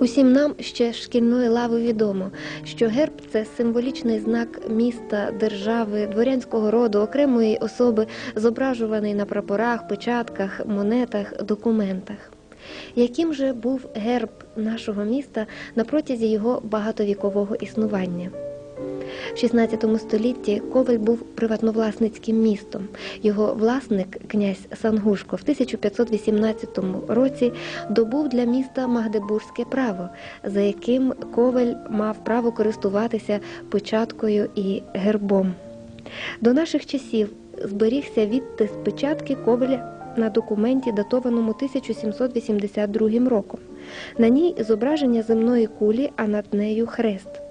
Усім нам ще шкільної лави відомо, що герб це символічний знак міста, держави, дворянського роду, окремої особи, зображуваний на прапорах, печатках, монетах, документах. Яким же був герб нашого міста на протязі його багатовікового існування? В 16 столітті Коваль був приватновласницьким містом. Його власник, князь Сангушко, в 1518 році добув для міста Магдебурзьке право, за яким Коваль мав право користуватися печаткою і гербом. До наших часів зберігся відтис печатки Коваля на документі, датованому 1782 роком. На ній зображення земної кулі, а над нею хрест.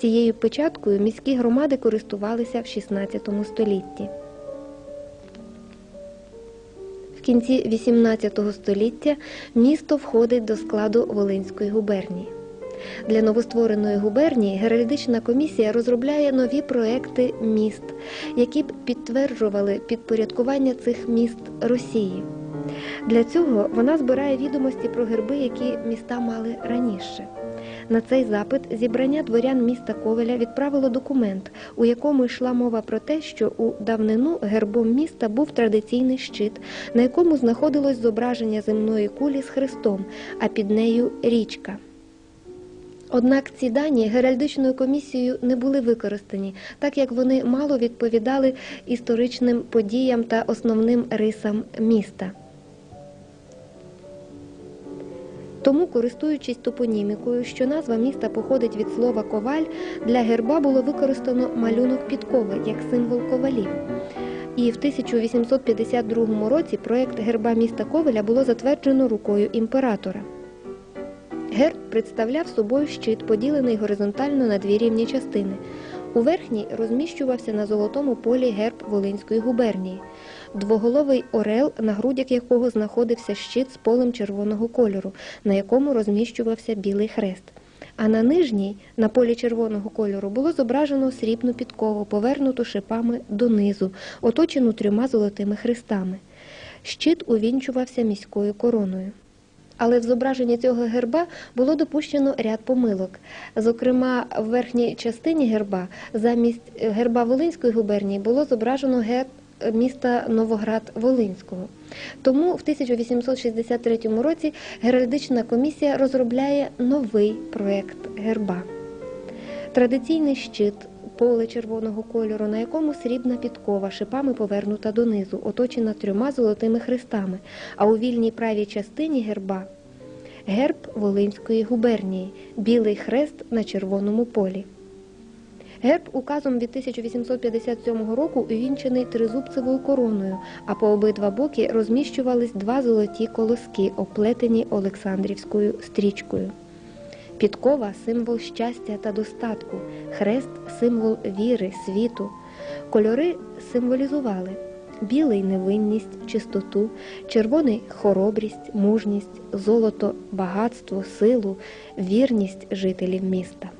Цією печаткою міські громади користувалися в XVI столітті. В кінці XVIII століття місто входить до складу Волинської губернії. Для новоствореної губернії геральдична комісія розробляє нові проекти міст, які б підтверджували підпорядкування цих міст Росії. Для цього вона збирає відомості про герби, які міста мали раніше. На цей запит зібрання дворян міста Ковеля відправило документ, у якому йшла мова про те, що у давнину гербом міста був традиційний щит, на якому знаходилось зображення земної кулі з хрестом, а під нею річка. Однак ці дані геральдичною комісією не були використані, так як вони мало відповідали історичним подіям та основним рисам міста. Тому, користуючись топонімікою, що назва міста походить від слова коваль, для герба було використано малюнок підкови як символ ковалів. І в 1852 році проект герба міста Ковеля було затверджено рукою імператора. Герб представляв собою щит, поділений горизонтально на дві рівні частини. У верхній розміщувався на золотому полі герб Волинської губернії, двоголовий орел, на грудях якого знаходився щит з полем червоного кольору, на якому розміщувався білий хрест. А на нижній, на полі червоного кольору, було зображено срібну підкову, повернуту шипами донизу, оточену трьома золотими хрестами. Щит увінчувався міською короною. Але в зображенні цього герба було допущено ряд помилок. Зокрема, в верхній частині герба замість герба Волинської губернії було зображено герб міста Новоград Волинського. Тому в 1863 році геральдична комісія розробляє новий проект герба. Традиційний щит, поле червоного кольору, на якому срібна підкова, шипами повернута донизу, оточена трьома золотими хрестами, а у вільній правій частині герба герб Волинської губернії, білий хрест на червоному полі. Герб указом від 1857 року увінчений тризубцевою короною, а по обидва боки розміщувались два золоті колоски, оплетені Олександрівською стрічкою. Підкова символ щастя та достатку, хрест символ віри, світу. Кольори символізували білий невинність, чистоту, червоний хоробрість, мужність, золото, багатство, силу, вірність жителів міста.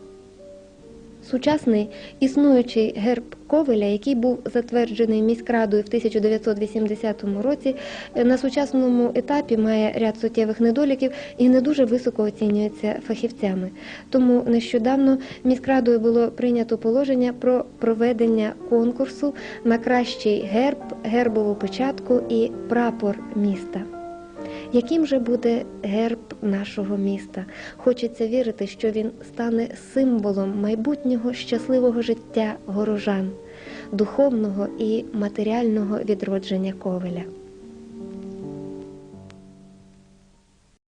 Сучасний існуючий герб Ковеля, який був затверджений міськрадою в 1980 році, на сучасному етапі має ряд суттєвих недоліків і не дуже високо оцінюється фахівцями. Тому нещодавно міськрадою було прийнято положення про проведення конкурсу на кращий герб, гербову печатку і прапор міста. Яким же буде герб нашого міста? Хочеться вірити, що він стане символом майбутнього щасливого життя горожан, духовного і матеріального відродження Ковеля.